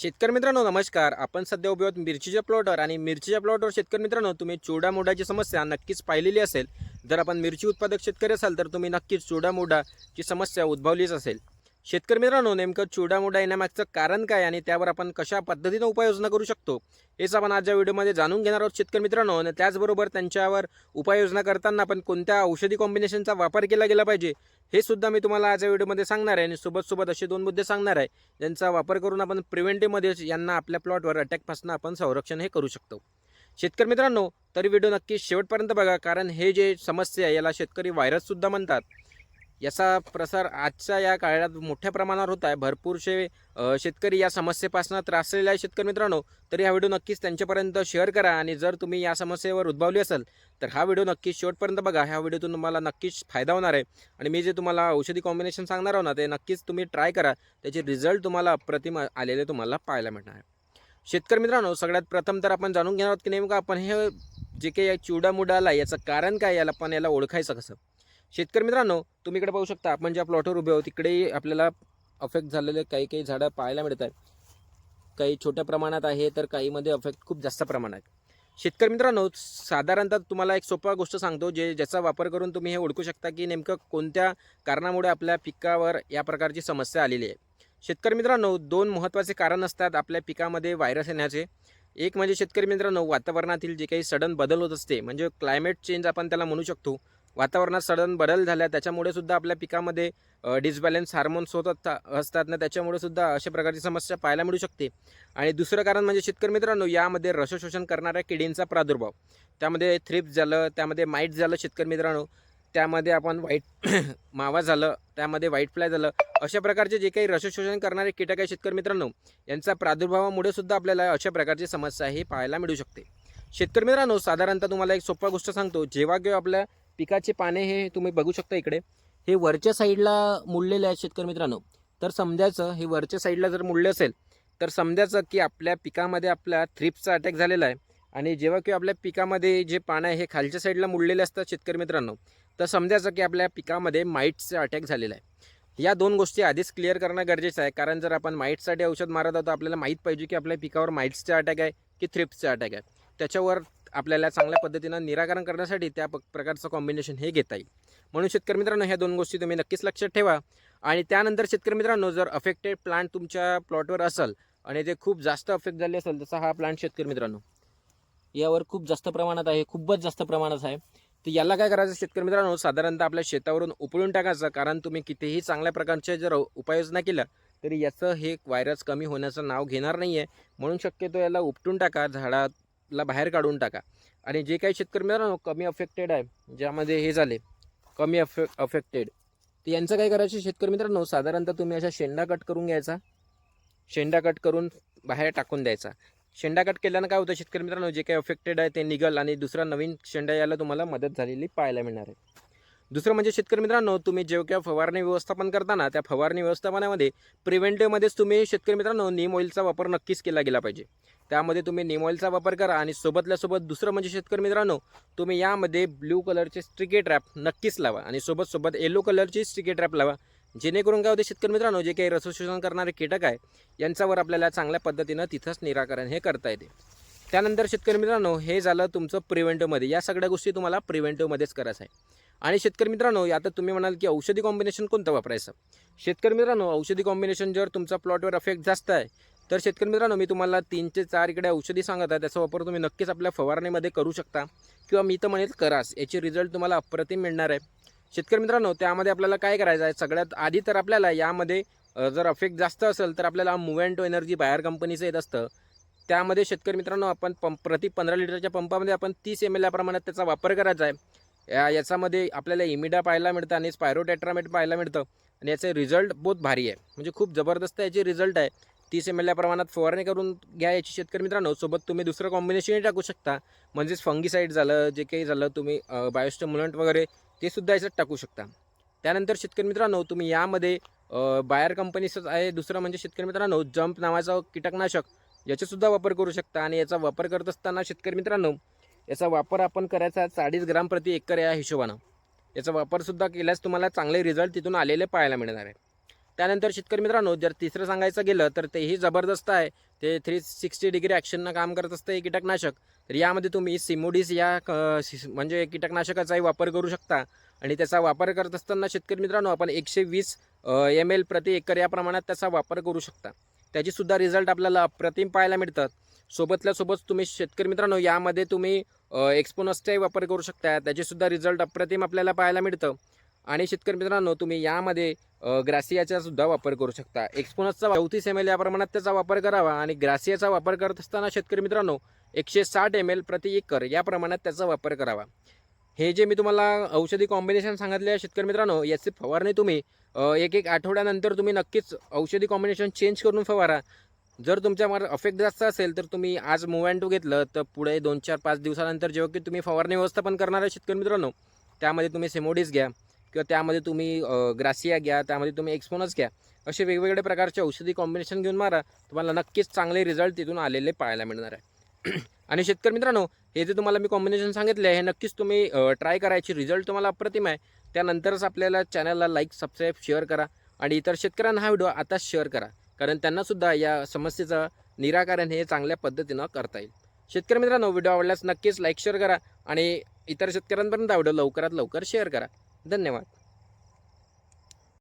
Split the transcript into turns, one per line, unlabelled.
शेतकरी मित्रांनो नमस्कार. आपण सध्या उभे आहोत मिरचीच्या प्लॉटवर आणि मिरचीच्या प्लॉटवर शेतकरी मित्रांनो तुम्ही चुडामोडाची समस्या नक्कीच पाहिलेली असेल. जर आपण मिरची उत्पादक शेतकरी असाल तर तुम्ही नक्कीच चुडामोडाची समस्या उद्भवलीच असेल. शेतकरी मित्रांनो नेमकं चुडामोडा येण्यामागचं कारण काय आणि त्यावर आपण कशा पद्धतीनं उपाययोजना करू शकतो हेच आपण आज या व्हिडिओमध्ये जाणून घेणार आहोत शेतकरी मित्रांनो. आणि त्याचबरोबर त्यांच्यावर उपाययोजना करताना आपण कोणत्या औषधी कॉम्बिनेशनचा वापर केला गेला पाहिजे हे सुद्धा मी तुम्हाला आज या व्हिडिओमध्ये सांगणार आहे. आणि सोबत सोबत असे दोन मुद्दे सांगणार आहे ज्यांचा वापर करून आपण प्रिव्हेंटिव्हमध्येच यांना आपल्या प्लॉटवर अटॅकपासून आपण संरक्षण हे करू शकतो. शेतकरी मित्रांनो तरी व्हिडिओ नक्की शेवटपर्यंत बघा कारण हे जे समस्या आहे याला शेतकरी व्हायरससुद्धा म्हणतात. याचा प्रसार आजच्या या काळात मोठ्या प्रमाणावर होत आहे. भरपूरसे शेतकरी या समस्येपासून त्रासलेले आहे शेतकरी मित्रांनो. तर हा व्हिडिओ नक्कीच त्यांच्यापर्यंत शेअर करा आणि जर तुम्ही या समस्येवर उद्भवली असेल तर हा व्हिडिओ नक्कीच शेवटपर्यंत बघा. ह्या व्हिडिओतून तुम्हाला नक्कीच फायदा होणार आहे. आणि मी जे तुम्हाला औषधी कॉम्बिनेशन सांगणार आहो ना ते नक्कीच तुम्ही ट्राय करा. त्याचे रिझल्ट तुम्हाला अप्रतिम आलेले तुम्हाला पाहायला मिळणार आहे. शेतकरी मित्रांनो सगळ्यात प्रथम तर आपण जाणून घेणार आहोत की नेमकं आपण हे जे काही चिवडामुडा आला याचं कारण काय याला पण याला ओळखायचं कसं? शेतकरी मित्रांनो तुम्ही इकडे पाहू शकता आपण ज्या प्लॉटवर उभे आहोत तिकडेही आपल्याला अफेक्ट झालेले काही काही झाडं पाहायला मिळत आहेत. काही छोट्या प्रमाणात आहे तर काहीमध्ये अफेक्ट खूप जास्त प्रमाणात शेतकरी मित्रांनो साधारणतः तुम्हाला एक सोपा गोष्ट सांगतो जे ज्याचा वापर करून तुम्ही हे ओळखू शकता की नेमकं कोणत्या कारणामुळे आपल्या पिकावर या प्रकारची समस्या आलेली आहे. शेतकरी मित्रांनो दोन महत्त्वाचे कारण असतात आपल्या पिकामध्ये व्हायरस येण्याचे. एक म्हणजे शेतकरी मित्रांनो वातावरणातील जे काही सडन बदल होत असते म्हणजे क्लायमेट चेंज आपण त्याला म्हणू शकतो वातावरणात सडन बदल झाला त्याच्यामुळे सुद्धा आपल्या पिकामध्ये डिसबॅलन्स हार्मोन्स होत असतात ना त्याच्यामुळे सुद्धा अशा प्रकारची समस्या पाहायला मिळू शकते. आणि दुसरं कारण म्हणजे शेतकरी मित्रांनो यामध्ये रसशोषण करणाऱ्या किडींचा प्रादुर्भाव. त्यामध्ये थ्रिप्स झालं त्यामध्ये माईट झालं शेतकरी मित्रांनो. त्यामध्ये आपण व्हाईट मावा झालं त्यामध्ये व्हाईट फ्लाय झालं. अशा प्रकारचे जे काही रसशोषण करणारे कीटक आहे शेतकरी मित्रांनो यांचा प्रादुर्भावामुळे सुद्धा आपल्याला अशा प्रकारची समस्या ही पाहायला मिळू शकते. शेतकरी मित्रांनो साधारणतः तुम्हाला एक सोपा गोष्ट सांगतो. जेव्हा किंवा आपल्या पिकाचे पाने हे तुम्ही बघू शकता इकडे. हे वरच्या साईडला मुडलेले आहेत शेतकरी मित्रांनो. तर समजायचं हे वरच्या साईडला जर मुडले असेल तर समजायचं की आपल्या पिकामध्ये आपल्या थ्रिप्सचा अटॅक झालेला आहे. आणि जेव्हा की आपल्या पिकामध्ये जे पानं आहे हे खालच्या साईडला मुडलेले असतात शेतकरी मित्रांनो तर समजायचं की आपल्या पिकामध्ये माईट्सचा अटॅक झालेला आहे. या दोन गोष्टी आधीच क्लिअर करणं गरजेचं आहे. कारण जर आपण माईटसाठी औषध मारत आहोत आपल्याला माहीत पाहिजे की आपल्या पिकावर माईट्सचा अटॅक आहे की थ्रिप्सचा अटॅक आहे. त्याच्यावर आपल्याला चांगल्या पद्धतीनं निराकरण करण्यासाठी त्या प- प्रकारचं कॉम्बिनेशन हे घेता येईल. म्हणून शेतकरी मित्रांनो ह्या दोन गोष्टी तुम्ही नक्कीच लक्षात ठेवा. आणि त्यानंतर शेतकरी मित्रांनो जर अफेक्टेड प्लांट तुमच्या प्लॉटवर असेल आणि ते खूप जास्त अफेक्ट झाले असेल तसा हा प्लांट शेतकरी मित्रांनो यावर खूप जास्त प्रमाणात आहे खूपच जास्त प्रमाणात आहे. तर याला काय करायचं शेतकरी मित्रांनो साधारणतः आपल्या शेतावरून उपळून टाकायचं कारण तुम्ही कितीही चांगल्या प्रकारचे जर उपाययोजना केल्या तरी याचं हे व्हायरस कमी होण्याचं नाव घेणार नाही आहे म्हणून शक्यतो याला उपटून टाका झाडात ला बाहेर काढून टाका. आणि जे काही शेतकरी मित्रांनो कमी अफेक्टेड आहे ज्यामध्ये हे झाले कमी अफे अफेक्टेड तर यांचं काय करायचं? शेतकरी मित्रांनो साधारणतः तुम्ही अशा शेंडा कट करून घ्यायचा. शेंडा कट करून बाहेर टाकून द्यायचा. शेंडा कट केल्यानं काय होतं शेतकरी मित्रांनो? जे काही अफेक्टेड आहे ते निघल आणि दुसरा नवीन शेंडा यायला तुम्हाला मदत झालेली पाहायला मिळणार आहे. दुसरं म्हणजे शेतकरी मित्रांनो तुम्ही जेव्हा फवारणी व्यवस्थापन करताना त्या फवारणी व्यवस्थापनामध्ये प्रिव्हेंटिव्हमध्येच तुम्ही शेतकरी मित्रांनो नीम ऑइलचा वापर नक्कीच केला गेला पाहिजे. त्यामध्ये तुम्ही निमॉईलचा वापर करा आणि सोबतल्या सोबत दुसरं म्हणजे शेतकरी मित्रांनो तुम्ही यामध्ये ब्ल्यू कलरचे स्ट्रिके ट्रॅप नक्कीच लावा आणि सोबत सोबत येलो कलरची स्ट्रिके ट्रॅप लावा जेणेकरून काय होते शेतकरी मित्रांनो जे काही रसशोषण करणारे कीटक आहे यांच्यावर आपल्याला चांगल्या पद्धतीनं तिथंच निराकरण हे करता येते. त्यानंतर शेतकरी मित्रांनो हे झालं तुमचं प्रिव्हेंटिव्हमध्ये. या सगळ्या गोष्टी तुम्हाला प्रिव्हेंटिव्हमध्येच करायचं आहे. आणि शेतकरी मित्रांनो आता तुम्ही म्हणाल की औषधी कॉम्बिनेशन कोणतं वापरायचं? शेतकरी मित्रांनो औषधी कॉम्बिनेशन जर तुमचा प्लॉटवर अफेक्ट जास्त आहे तर शेतकरी मित्रांनो मी तुम्हाला तीन ते चार इकडे औषधी सांगत आहे. त्याचा वापर तुम्ही नक्कीच आपल्या फवारणीमध्ये करू शकता किंवा मी तर म्हणेल करास याचे रिझल्ट तुम्हाला अप्रतिम मिळणार आहे. शेतकरी मित्रांनो त्यामध्ये आपल्याला काय करायचं आहे? सगळ्यात आधी तर आपल्याला यामध्ये जर अफेक्ट जास्त असेल तर आपल्याला मुव्हेंटो एनर्जी बाहेर कंपनीचं येत असतं. त्यामध्ये शेतकरी मित्रांनो आपण पंप प्रति पंधरा लिटरच्या पंपामध्ये आपण तीस एम एल या प्रमाणात त्याचा वापर करायचा आहे. या याच्यामध्ये आपल्याला इमिडा पाहायला मिळतं आणि स्पायरोटॅट्रामेट पाहायला मिळतं. आणि याचे रिझल्ट बहुत भारी आहे. म्हणजे खूप जबरदस्त याचे रिझल्ट आहे. तीस एम एल या प्रमाणात फवारणी करून घ्या याची शेतकरी मित्रांनो सोबत तुम्ही दुसरं कॉम्बिनेशनही टाकू शकता. म्हणजेच फंगीसाईड झालं जे काही झालं तुम्ही बायोस्टमुलंट वगैरे ते सुद्धा याच्यात टाकू शकता. त्यानंतर शेतकरी मित्रांनो तुम्ही यामध्ये बायर कंपनीचंच आहे दुसरं म्हणजे शेतकरी मित्रांनो जंप नावाचं कीटकनाशक याचासुद्धा वापर करू शकता. आणि याचा वापर करत असताना शेतकरी मित्रांनो याचा वापर आपण करायचा चाळीस ग्राम प्रति एकर या हिशोबानं. याचा वापरसुद्धा केल्यास तुम्हाला चांगले रिझल्ट तिथून आलेले पाहायला मिळणार आहे. त्यानंतर शेतकरी मित्रांनो जर तिसरं सांगायचं गेलं तर तेही जबरदस्त आहे. ते थ्री सिक्स्टी डिग्री ॲक्शननं काम करत असतं हे कीटकनाशक. तर यामध्ये तुम्ही सिमोडीस या क- म्हणजे कीटकनाशकाचाही वापर करू शकता. आणि त्याचा वापर करत असताना शेतकरी मित्रांनो आपण एकशे वीस एम एल प्रति एकर या प्रमाणात त्याचा वापर करू शकता. त्याचीसुद्धा रिझल्ट आपल्याला अप्रतिम पाहायला मिळतात. सोबतल्या सोबत तुम्ही शेतकरी मित्रांनो यामध्ये तुम्ही एक्सपोनसचाही वापर करू शकता. त्याचेसुद्धा रिझल्ट अप्रतिम आपल्याला पाहायला मिळतं. आणि शेतकरी मित्रांनो तुम्ही यामध्ये ग्रासियाचा सुद्धा वापर करू शकता. एक्सपोनसचा चौतीस एम एल या प्रमाणात त्याचा वापर करावा आणि ग्रासियाचा वापर करत असताना शेतकरी मित्रांनो एकशे साठ एम एल प्रति एकर या प्रमाणात त्याचा वापर करावा. हे जे मी तुम्हाला औषधी कॉम्बिनेशन सांगितले आहे शेतकरी मित्रांनो याची फवारणी तुम्ही एक एक आठवड्यानंतर तुम्ही नक्कीच औषधी कॉम्बिनेशन चेंज करून फवारा. जर तुमच्यावर अफेक्ट जास्त असेल तर तुम्ही आज टू घेतलं तर पुढे दोन चार पाच दिवसानंतर जेव्हा की तुम्ही फवारणी व्यवस्थापन करणार आहे शेतकरी मित्रांनो त्यामध्ये तुम्ही सेमोडीस घ्या. किंवा त्यामध्ये तुम्ही ग्रासिया घ्या त्यामध्ये तुम्ही एक्सपोनस घ्या असे वेगवेगळ्या प्रकारचे औषधी कॉम्बिनेशन घेऊन मारा तुम्हाला नक्कीच चांगले रिझल्ट तिथून आलेले पाहायला मिळणार आहे. आणि शेतकरी मित्रांनो हे जे तुम्हाला मी कॉम्बिनेशन सांगितले आहे हे नक्कीच तुम्ही ट्राय करायची रिझल्ट तुम्हाला अप्रतिम आहे. त्यानंतरच आपल्याला चॅनलला लाईक सबस्क्राईब शेअर करा आणि इतर शेतकऱ्यांना हा व्हिडिओ आताच शेअर करा. कारण त्यांनासुद्धा या समस्येचं निराकरण हे चांगल्या पद्धतीनं करता येईल. शेतकरी मित्रांनो व्हिडिओ आवडल्यास नक्कीच लाईक शेअर करा आणि इतर शेतकऱ्यांपर्यंत हा व्हिडिओ लवकरात लवकर शेअर करा. धन्यवाद.